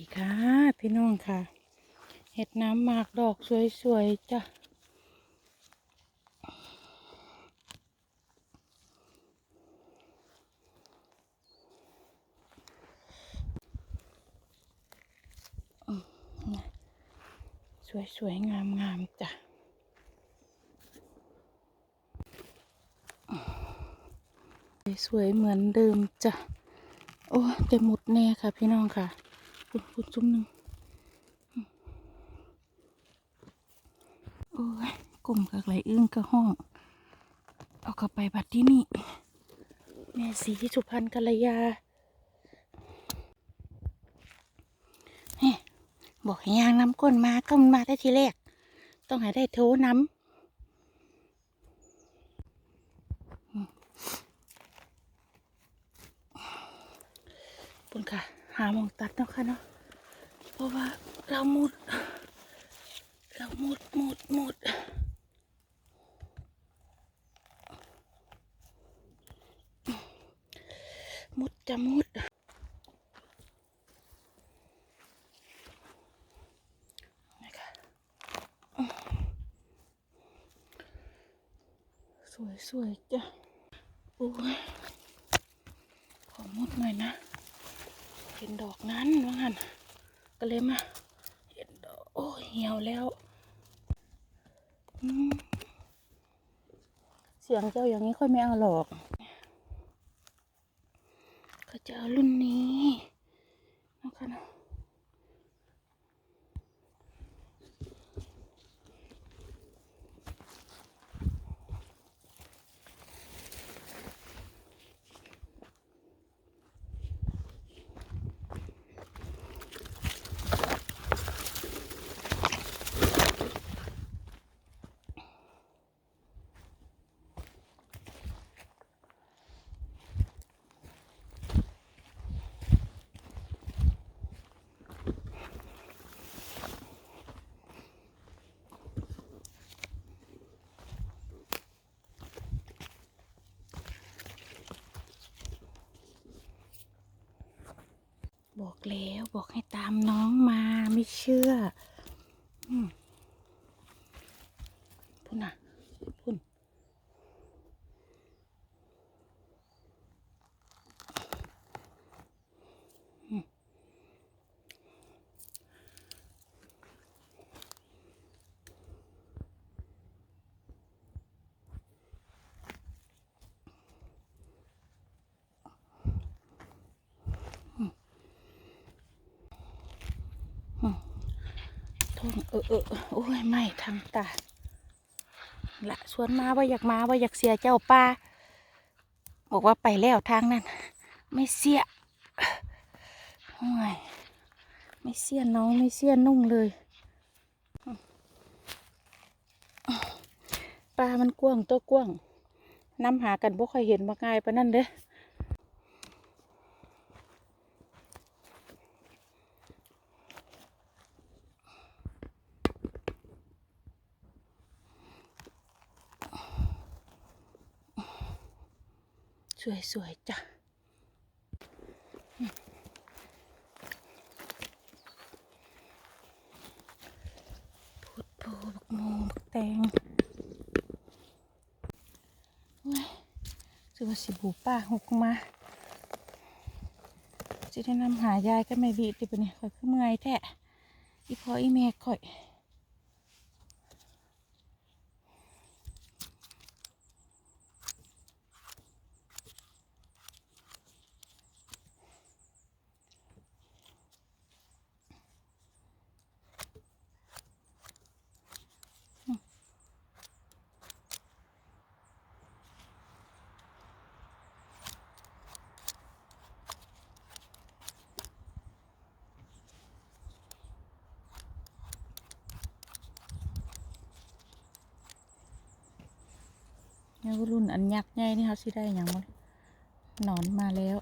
ดีค่ะ พี่น้องค่ะ เห็ดน้ำหมากดอกสวยๆจ้ะสวยๆ งามๆจ้ะสวยๆเหมือนเดิมจ้ะ โอ้ยแต่หมดแน่ค่ะพี่น้องค่ะ คุณคุณจุ่มหนึ่งโอ้ยกลุ่มกับไหลอึ้งกับห้อง เอาเข้าไปบัดที่นี่ แม่สีสุพรรณกัลยาเฮบอกให้ยางน้ำก้นมาก็มันมาได้ทีแรก ต้องห้ได้โทน้ำ ปุ่นค่ะ หาหมองตัดเนาะ ค่ะเนาะเพราะว่าเรามุด เรามุดมุดมุดมุดจะมุดนะคะสวยสวยๆจ้ะโอ้ยขอมุดหน่อยนะ เห็นดอกนั้นว่างั้นก็ เลยมาเห็นดอกโอ้ยเหี่ยวแล้ว เสียงเจ้าอย่างนี้ค่อยไม่เอาหรอกจะเอารุ่นนี้นะคะเนาะ บอกแล้วบอกให้ตามน้องมาไม่เชื่อ อืมพุ่นอะพุ่น ท้องเออเออโอ้ยไม่ทางตาละชวนมาว่าอยากมาว่าอยากเสียเจ้าป้าบอกว่าไปแล้วทางนั้น ไม่เสียโอ้ยไม่เสียน้องไม่เสียนุ่งเลยปลามันกว้างตัวกว้างน้ำหากันบ่ค่อยเห็นมาง่ายปะนั่นเด้ สวยๆจ้ะพุดโพบักโมบักแตงเว้ยสือว่าสิบูป้าหกมาจะได้นำหายายก็ไม่บีติปะเนี่ยข่อยคือเมื่อยแท้อีพออีเมฆข่อย แล้วรุ่น ญ่ๆนี่เขาสิได้อย่างมั้หนอนมาแล้ว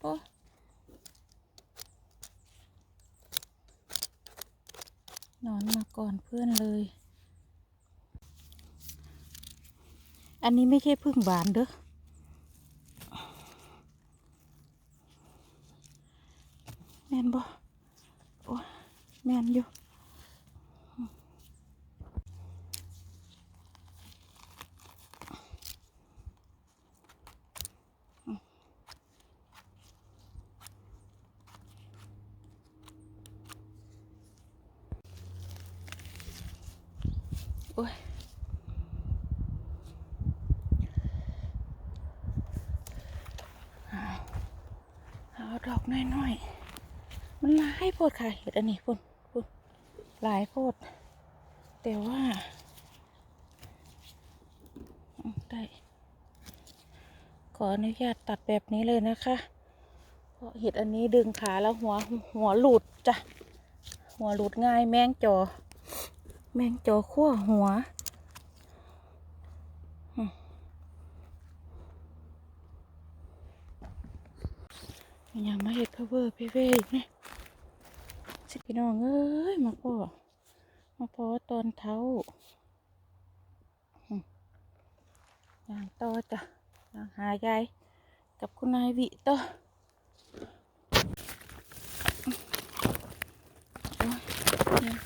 โอ้หนอนมาก่อนเพื่อนเลย อันนี้ไม่ใช่พึ่งหวานเด้อ แม่นบ่โอ้ยแม่นอยู่โอ้ย เอาดอกน้อยๆ มันหลายโพ ดค่ะเห็ดอันนี้พุ่นพุ่นหลายโพด แต่ว่าได้ขออนุญาตตัดแบบนี้เลยนะคะเพราะเห็ดอันนี้ดึงขาแล้วหัวหัวหลุดจ้ะหัวหลุดง่ายแมงจอ แมงจอขั้วหัวมันยังมาเห็ดเพเวอร์เพเวอีกนะ สิพี่น้องเอ้ยมาพ่อมาพ่อตอนเท้าอย่างต่อจ้ะอย่างหายายกับคุณนายวิต่อโอ้ยเนี่ย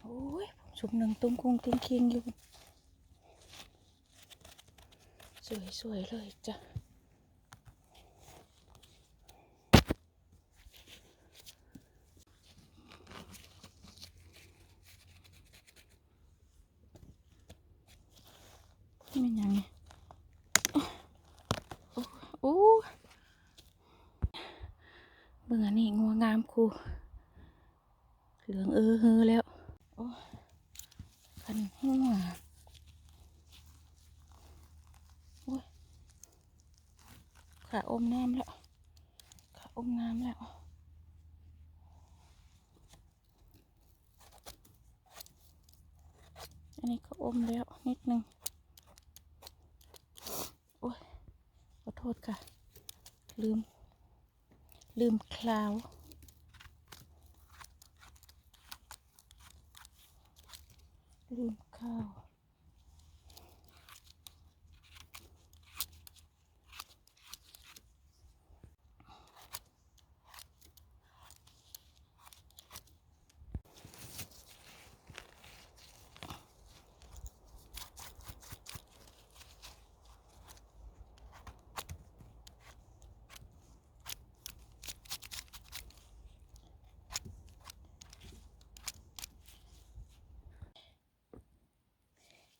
โอ้ สุกหนึ่งตุ้งคุงติ้งคิงอยู่ สวยๆเลยจ้ะ นี่มันยังไงโอ้โอ้เบิ่งอันนี้งัวงามครูเหลืองเออเฮอแล้ว โอ้คันหัวโอ้ยขาอมน้ำแล้ว ขาอมน้ำแล้ว อันนี้ก็อมแล้วนิดนึง โอ้ย ขอโทษค่ะ ลืม ลืมคลาว ลืมข้าว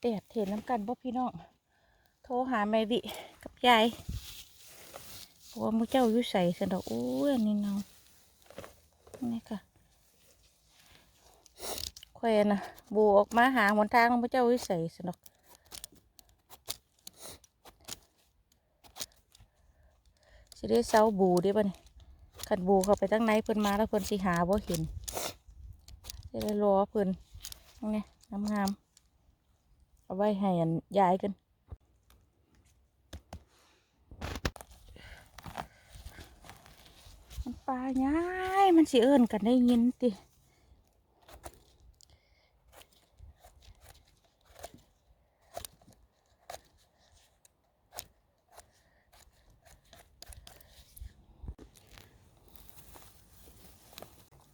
แดดเห็นน้ำกันบ่พี่น้อง โทรหาแม่วิกับยายบอกว่ามูเจ้าอยู่ใส่สันดอกอู้ยอันนี้เนานี่ค่ะแควนนะบูออกมาหาหนทางมูเจ้าอยู่ใส่สันดอกสิได้เซาบูได้ป่ะนี่ขันบูเข้าไปตั้งในเพิ่นมาแล้วเพิ่นสิหาบ่เห็นจะได้รอเพิ่นนี่งามๆ เอาไว้ให้อันยายกันมันปลาย้ายมันสิเอิ้นกันได้ยินติ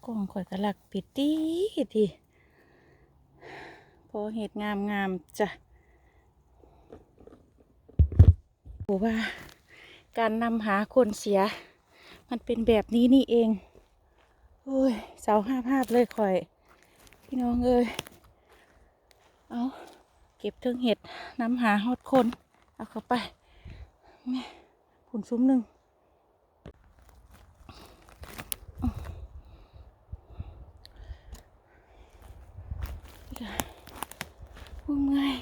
กล้องข่อยกระลักปิดดีที อเห็ดงามงามๆจ้ะบอกว่า การนำหาคนเสีย มันเป็นแบบนี้นี่เองโอ้ยเสาห้าภาพเลยข่อย พี่น้องเอ้ยเอาเก็บเทิงเห็ดนำหาฮอดคน เอาเข้าไปแม่ผุนซุ้มหนึ่งโอ้ กูเมื่ย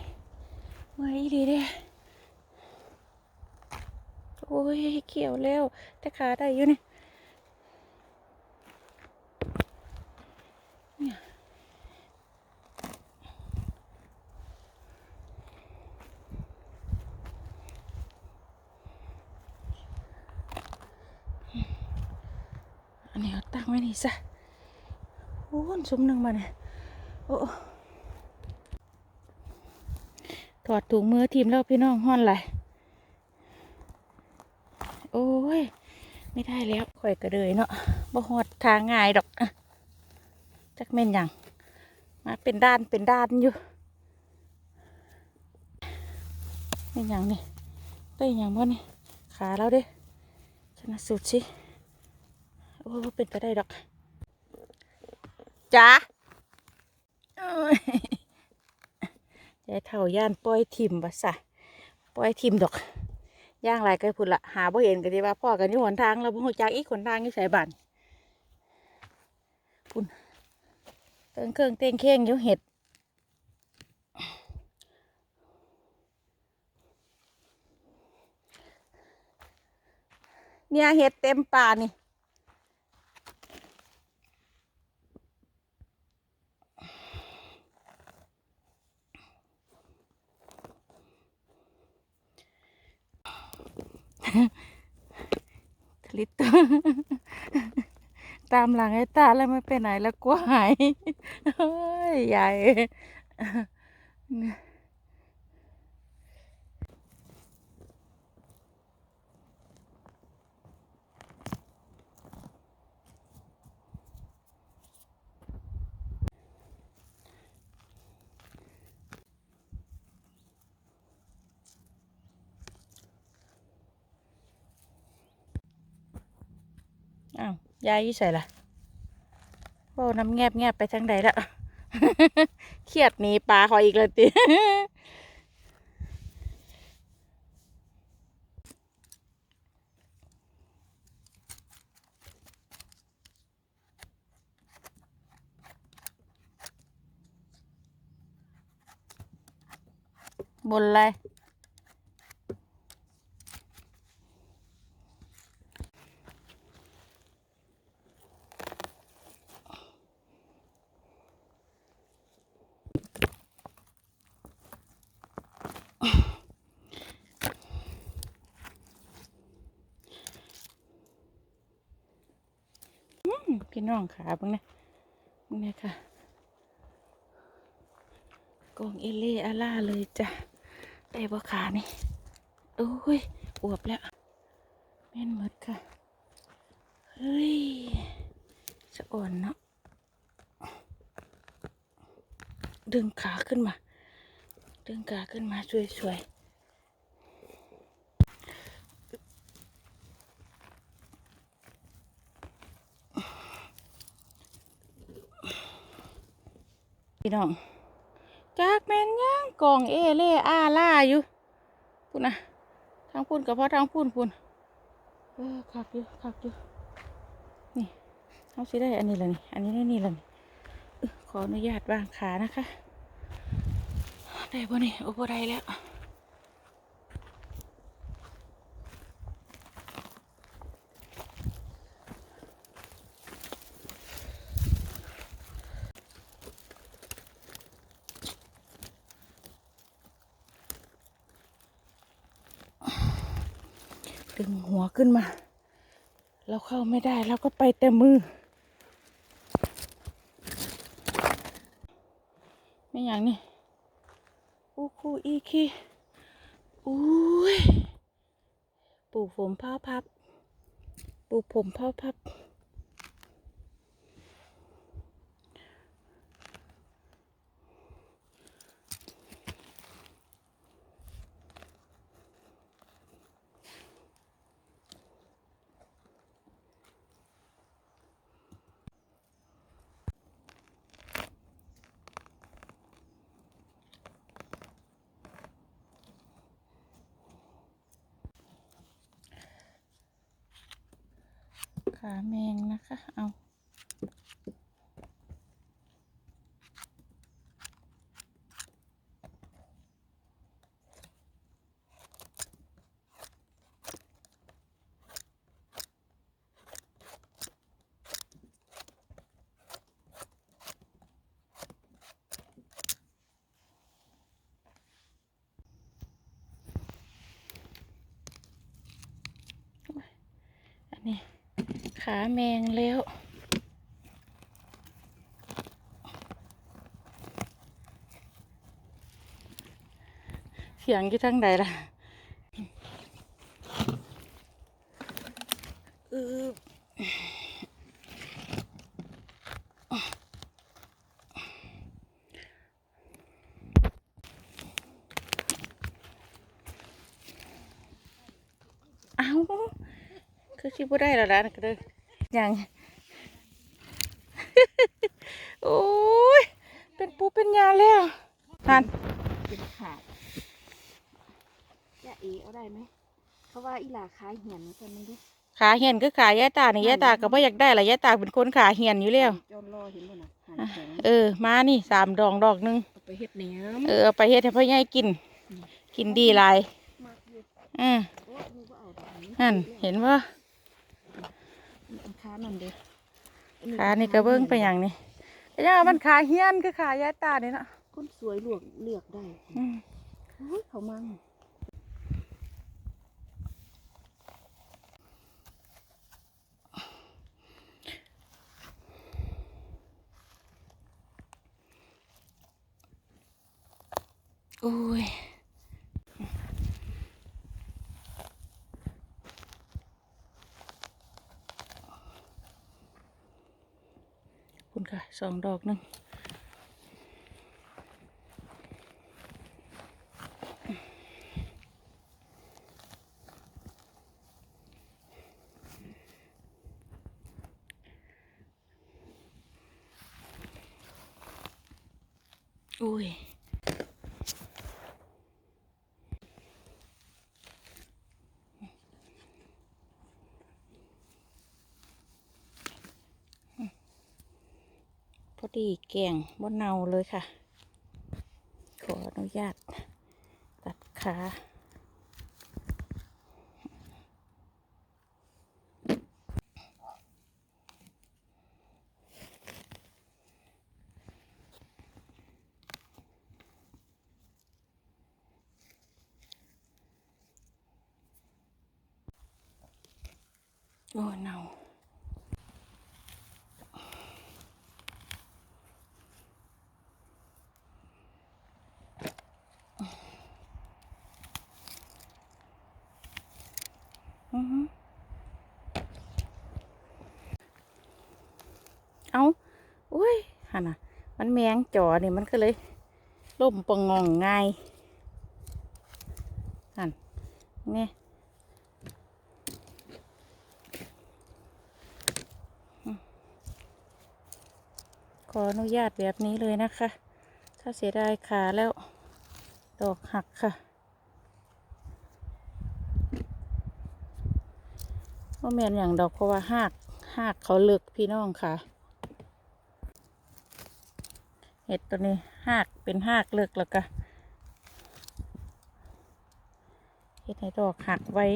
เมื่อยดีเด้โอ้ยเขียวเร็วแต่ขาได้อยู่นี่อันนี้เอาตั้งไว้นี่ซะโอ้นสมหนึ่งมาเนี่ยโอ้ ถอดถุงมือทีมแล้วพี่น้องห้อนไหลยโอ้ย ไม่ได้แล้วข่อยกระเดยเนาะบ่หอดทางง่ายดอกจักแม่นหยังมาเป็นด้านเป็นด้านอยู่เป็นหยังนี่ได้หยังบ่นี่ขาเราเด้ชนะสุดสิโอ้บ่เป็นไปได้ดอกจ้า ยายเท่าย่านปล่อยทิมบะสะปล่อยทิมดอกย่างไรก็พุ่นละหาบ่เห็นกันดีว่าพ่อกันอยู่หนทางเราบ่ฮู้จักอีกหนทางอยู่ไสบ้านพุ่นเติงเครื่องเต้งเข่งอยู่เห็ดเนี่ยเห็ดเต็มป่านี่ ทลิตตามหลังไอ้ตาแล้วไม่ไปไหนแล้วกลัวหายเฮ้ยใหญ่ อ้าว ยายยี่ใส่ละโอ้น้ำแงบแงบไปทางใดละเครียดหนีปลาขออีกแล้วติบนอะไร อืมพี่ น้องขาบ้างนะบ้างนะค่ะกองเอเล่อาล่าเลยจ้ะได้บ่ขานี่โอ้ยอวบแล้วแม่นหมดค่ะ เฮ้ยจะอ่อนเนาะดึงขาขึ้นมา ดึงขาขึ้นมาสวยๆ พี่น้องจากแมนย่างกองเอเล่อาล่าอยู่พุ่นนะทางพุ่นกับพ่อทางพุ่นพุ่นเออขักอยู่ขักอยู่นี่เขาสิได้อันนี้ละนี่อันนี้ได้นี่ละนี่ขออนุญาตวางขานะคะ ได้บ่นี่โอ้บ่ได้แล้ว ดึงหัว ขึ้นมา เราเข้าไม่ได้เราก็ไปแต่มือ ไม่อย่างนี้อูคูอีคีอุ้ยปลูกผมพ่อพับ ปลูกผมพ่อพับ ขาแมงแล้ว เสียงที่ทั้งใดล่ะอือเอาคือชิบ่ได้แล้วล่ะก็เด้อ ยังโอ้ย เป็นปูเป็นยาแล้วนั่นเป็นขาดจะเอเอาได้ไหมเขาว่าอีหลาขายเหียนเหมือนกันมึงดิขาเหียนก็ขายายตานี่ยายตาก็บ่อยากได้ละยายตาเป็นคนขาเหียนอยู่แล้วจนรอเห็นบ่น่ะหันแข็งเออ มานี่สามดองดอกหนึงเอาไปเฮ็ดแหนมเออเอาไปเฮ็ดให้พ่อใหญ่กิน กินดีหลายมากอยู่อืมโอ้มึงก็เอาดอกนี้นั่นเห็นว่าอั นค้านั่นเด้ขานี่ก็เบิ่งไปอย่างนี้ย่ามันขาเหียนคือขายายตานี่เนาะคนสวยลวกเลือกได้อืมโอ้ยเขามั่งโอ้ย ค่ะสองดอกหนึงอุ้ย อดีแกงบนเนาเลยค่ะ ขออนุญาตตัดขาโอ้เนาอือหือเอา อุ้ยหันน่ะ มันแมงจ่อนี่ยมันก็เลยล่มปองงองง่ายหันนี่ขออนุญาตแบบนี้เลยนะคะ ถ้าเสียดายขาแล้ว ดอกหักค่ะว่าแมนอย่างดอกเพราะว่าหักหักเขาเลึกพี่น้องค่ะ เห็ดตัวนี้หากเป็นหากเลิกแล้วก็เห็ดให้ดอกหักไว้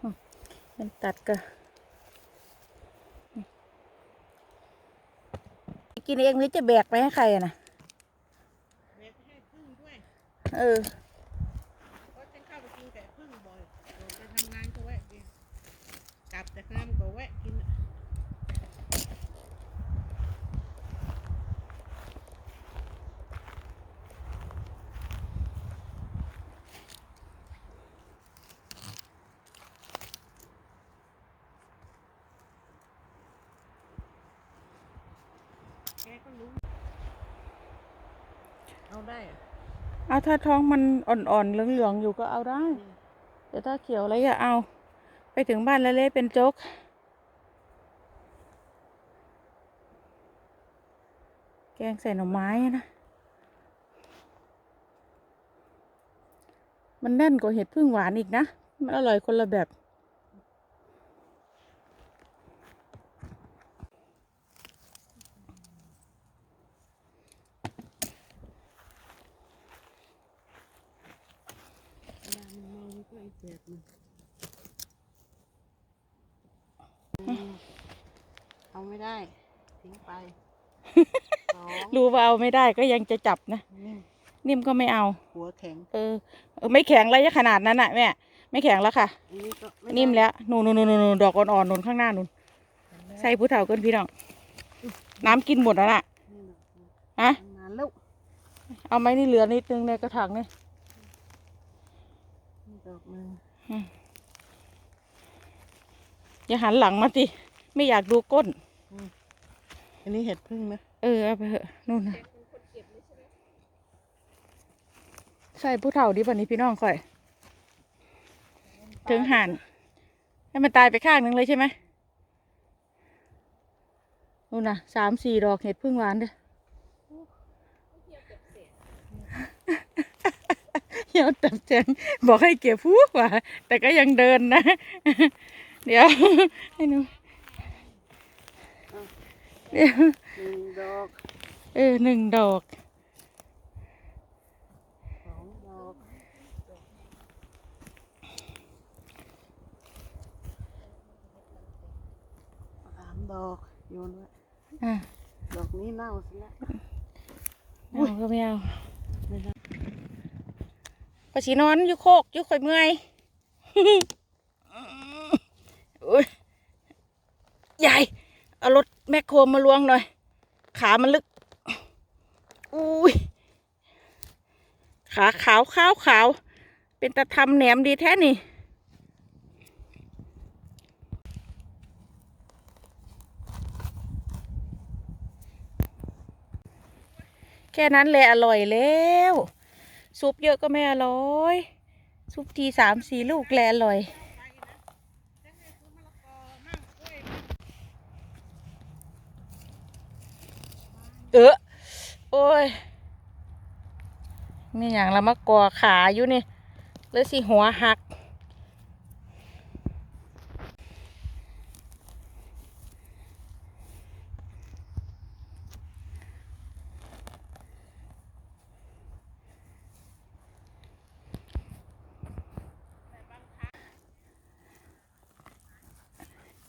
อืมมันตัดก็อืมกินเองหรือจะแบกไปให้ใครอะนะแม่ให้พึ่งด้วย เออ เพราะฉันเข้าไปกินแต่พึ่งบ่อยเดี๋ยวไปทำงานก็แวะกินกลับจากงานก็แวะกิน แกก็รู้ เอาได้อะ เอา ถ้าท้องมันอ่อนๆเหลืองๆอยู่ก็เอาได้ แต่ถ้าเขียวอะไรก็เอา ไปถึงบ้านแล้วเละเป็นโจ๊กแกงใส่หน่อไม้นะ มันแน่นกว่าเห็ดพึ่งหวานอีกนะ มันอร่อยคนละแบบ เวลามันเมามันก็ไอ้แสบมันเอาไม่ได้ ทิ้งไปสอง รู้ ว่าเอาไม่ได้ก็ยังจะจับนะนิ่มนิ่มก็ไม่เอา หัวแข็ง เออเออไม่แข็งอะไรขนาดนั้นน่ะแม่ไม่แข็งแล้วค่ะ อันนี้ก็ไนิ่มแล้วนูนนูนนูนนูนดอกอ่อนๆนูนข้างหน้านูนใส่ผู้เฒ่าเกินพี่น้องน้ำกินหมดแล้วน่ะนี่นะฮะนานแล้วเอาไหมนี่เหลือนิดนึงในกระถางนี่นี่ดอกหนึงอย่าหันหลังมาติไม่อยากดูก้น อันนี้เห็ดพึ่งนะเออเอาไปเถอะนู่นนะใช่ผู้เฒ่าดิบันนี้พี่น้องค่อย ถึงหันให้มันตายไปข้างหนึ่งเลยใช่ไหมนู่นนะสามสี่ดอกเห็ดพึ่งหวานเด้อเหี่ยวตับแจงบอกให้เก็บผู้กว่า แต่ก็ยังเดินนะ เดี๋ยวให้หนู หนึ่งดอกเออหนึ่งดอกสองดอกสามดอกโยนไว้อะดอกนี้เน่าซะแล้วเอาก็ไม่เอาไม่ได้พอสีนอนอยู่โคกอยู่ข่อยเมื่อยอุ้ยใหญ่เอารถแมคโครมาลวงหน่อย ขามันลึก อุ้ย ขาขาวขาวขาว เป็นตะทำแหนมดีแท้นี่แค่นั้นเลยอร่อยแล้ว ซุปเยอะก็ไม่อร่อย ซุปทีสามสี่ลูกแลอร่อย เออโอ้ยมีอย่างละมากอขาอยู่นี่เลยสิหัวหัก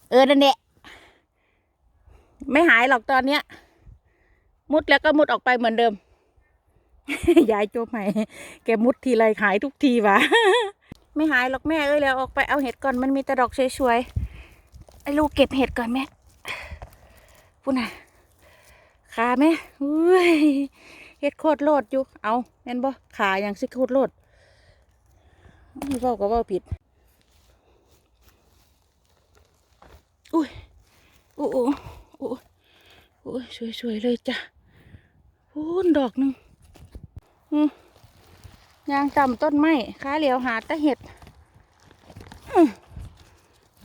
เออนั่นแหละไม่หายหรอกตอนเนี้ย มุดแล้วก็มุดออกไปเหมือนเดิม ยายโจมใหม่แกมุดทีไรหายทุกทีวะ ไม่หายหรอกแม่เอ้ยแล้วออกไปเอาเห็ดก่อนมันมีแต่ดอกสวยๆไอ้ลูกเก็บเห็ดก่อนแม่พูน่ะขาแม่อุ้ยเห็ดโคตรโลดอยู่ เอาแม่นบ่ขาอย่างสิโคตรโลดเว้าก็เว้าผิด อุ้ยโอ้โอ้โอ้โอ้สวยๆเลยจ้ะ พูนดอกหนึ่งยางต่ำต้นไม้ขาเหลียวหาตะเห็ด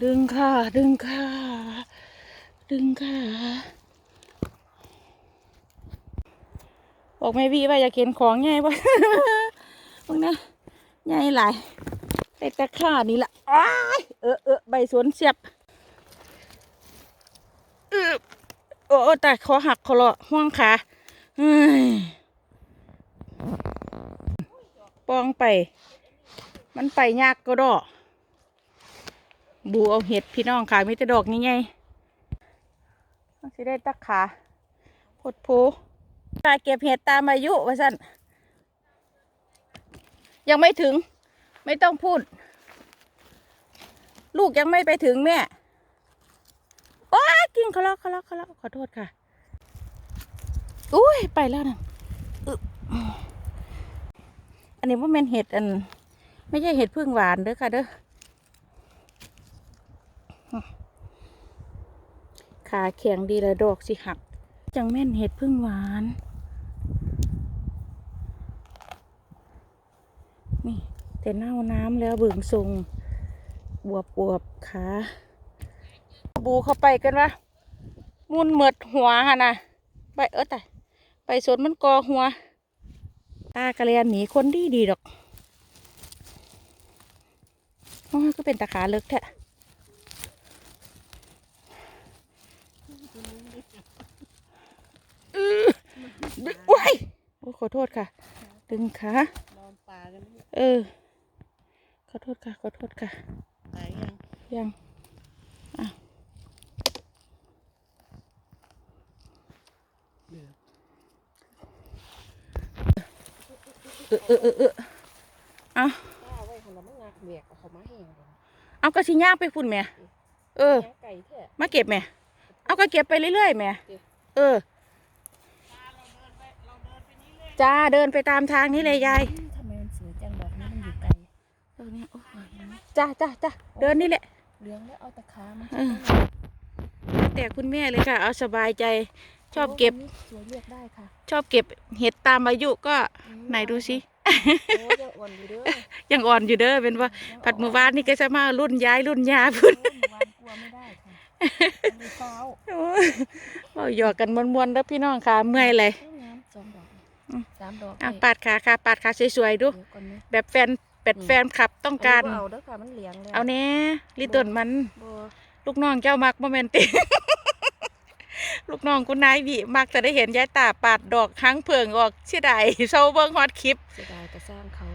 ดึงค่ะ ดึงค่ะ ดึงค่ะ บอกไม่วีว่าอยากเห็นของไงวะพวกนี้ใหญ่หลายแต่ตะข่านี่ละอ้ายเออเออใบสวนเสียบอึบโอ้แต่คอหักคอเลาะห่วงขา ปองไป มันไปยากก็ดอก บูเอาเห็ดพี่น้องขายมีแต่ดอกนี่ไงต้องสิได้ตักขาพดโพตาเก็บเห็ดตามอายุว่าสั่นยังไม่ถึง ไม่ต้องพูด ลูกยังไม่ไปถึงแม่ โอ้ยกินเขาแล้วเขาแล้วเขาแล้วขอโทษค่ะ อุ้ยไปแล้วนะอันนี้ว่าเป็นเห็ดอัน ไม่ใช่เห็ดพึ่งหวานเด้อค่ะเด้อขาแข็งดีละดอกสิหัก จังแม่นเห็ดพึ่งหวานนี่แต่เน่าน้ำแล้วเบิ่งทรงบวบบวบขาบูเข้าไปกันวะมุนเหมิดหัวฮะนะไปเออแต่ สวนมันกอหัวตากระเรียนหนีคนดีดีดอกโอ้ยก็เป็นตาขาเลิกแท้อื้อดึงว้ายโอ้ขอโทษค่ะ ดึงขานอนป่ากันนี่เออ ขอโทษค่ะ ขอโทษค่ะตายยัง ยังอะ เดือด เออเออเออเออเอาป้าไว้ของเราไม่งักเบียกเอาเขามาแห้งเลยเอากระชิย่างไปพุ่นแม่เออ ย่างไก่แท้มาเก็บแม่เอาก็เก็บไปเรื่อยๆแม่เออเราเดินไปเราเดินไปนี่เลยจจ้าเดินไปตามทางนี้เลยยายทำไมมันสวยจังดอกนี้มันอยู่ไกลตรงนี้โอ้ยจ้าจ้าจ้าเดินนี่แหละเหลืองแล้วเอาตะขามันเออแล้วแต่คุณแม่เลยค่ะ เอาสบายใจ ชอบเก็บ สวยเลือกได้ค่ะชอบเก็บเห็ดตามอายุก็ไหนดูสิโอ้ยอ่อนอยู่เด้อยังอ่อนอยู่เด้อเป็นว่าผัดมือวานนี่ก็จะมารุ่นยายรุ่นยาพุ่นโอ้ยหวานกลัวไม่ได้ค่ะมันมีฟ้าวเราหยอกกันมวนๆแล้วพี่น้องค่ะเมื่อยเลยเอ้ยงามสองดอกอืมสามดอกอะเลยปาดขาค่ะปาดขาสวยๆดูเดี๋ยวก่อนนะแบบแฟนเป็ดแฟนคลับต้องการนนี้บ่เอาเด้อค่ะมันเหลียงแล้วเอาแน่ลิตเติ้ลมันบ่ลูกน้องเจ้ามักโมเมนติ ลูกน้องคุณนายบีมักจะได้เห็นยายตาปาดดอกค้างเพิงออกเสียดายเศร้าเบิ่งฮอตคลิปเสียดายก็สร้างเขา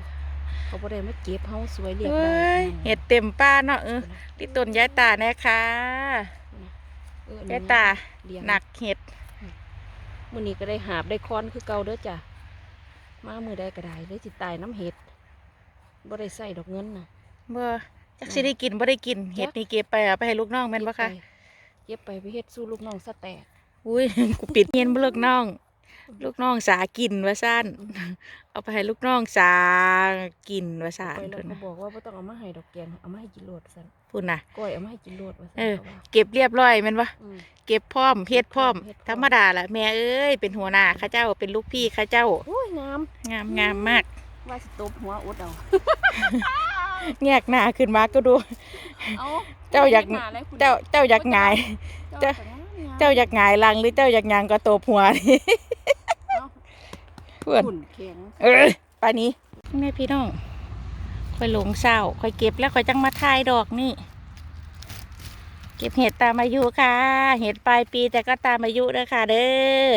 เขาบ่ได้มาเก็บเฮาสวยเรียกเอ้ได้ยเห็ดเต็มป้าเนาะเออลิตเติ้ลยายตาแน่ค่ะเอออันยานี้ยตาเลี้ยงหนักเห็ดมื้อนี้ก็ได้หาบได้ค้อนคือเก่าเด้อจ้ะมามื้อใดก็ได้เลยสิตายน้ำเห็ดบ่ได้ใส่ดอกเงินน่ะเมื่อจักสิได้กินบ่ได้กินเห็ดนี่เก็บไปเอาไปให้ลูกน้องแม่นบ่คะ เก็บไปไปเฮ็ดสู้ลูกน้องสะแตกอุ้ยกูปิดเงียนบ่ลูกน้อง ลูกน้องสากินว่าซั่นเอาไปให้ลูกน้องสากินว่าซั่นไปแล้วเพิ่นก็น่ะบอกว่าบ่ต้องเอามาให้ดอกแกนเอามาให้กินโลดซั่นพุ่นน่ะก้อยเอามาให้กินโลดว่าซั่นเออขาว่าเก็บเรียบร้อยแม่นบ่อืมเก็บพร้อมเฮ็ดพร้อมเฮ็ดพร้อม ธรรมดาล่ะแม่เอ้ยเป็นหัวหน้าข้าเจ้าเป็นลูกพี่ข้าเจ้าโอ้ยงามงามงามมาก ว่าสิตบหัวอดเอาแงกหน้าขึ้นมาก็ดู เอาเจ้าอยากฮ็ดหน้เลยคุณเจ้าเจ้าอยากหงาย เจ้าก็งมๆเจ้าอยากหงายหลังหรือเจ้าอยากหยางก็ตบหัวนี่เอ้าเพื่อนหุ่นแข็งเออไปนี้แม่พี่น้อง ค่อยหลงเศร้า ค่อยเก็บแล้วค่อยจังมาทายดอกนี่ เก็บเห็ดตามอายุค่ะ เห็ดปลายปีแต่ก็ตามอายุเด้อค่ะเด้อ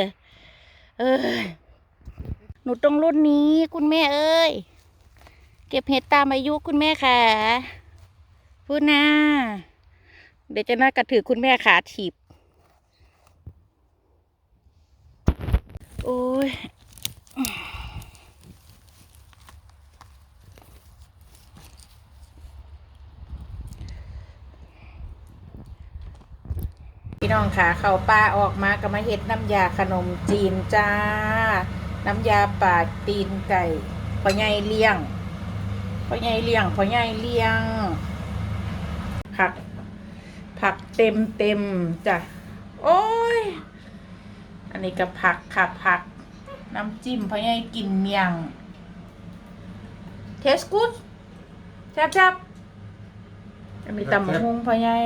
เออ หนูตรงรุ่นนี้คุณแม่เอ้ย เก็บเห็ดตามอายุคุณแม่ค่ะพูดนะเดี๋ยวจะน่ากระถือคุณแม่ขาถีบ โอ้ยพี่น้องค่ะ เขาป้าออกมาก็มาเฮ็ดน้ำยาขนมจีนจ้า น้ำยาป่าตีนไก่พ่อใหญ่เลี้ยงพ่อใหญ่เลี้ยงพ่อใหญ่เลี้ยง ผัก ผักเต็มเต็มจ้ะ โอ้ย อันนี้ก็ผักค่ะผัก น้ำจิ้มพ่อใหญ่กินเมียง เทสกูดแซ่บๆจะมีตำบักหุงพ่อใหญ่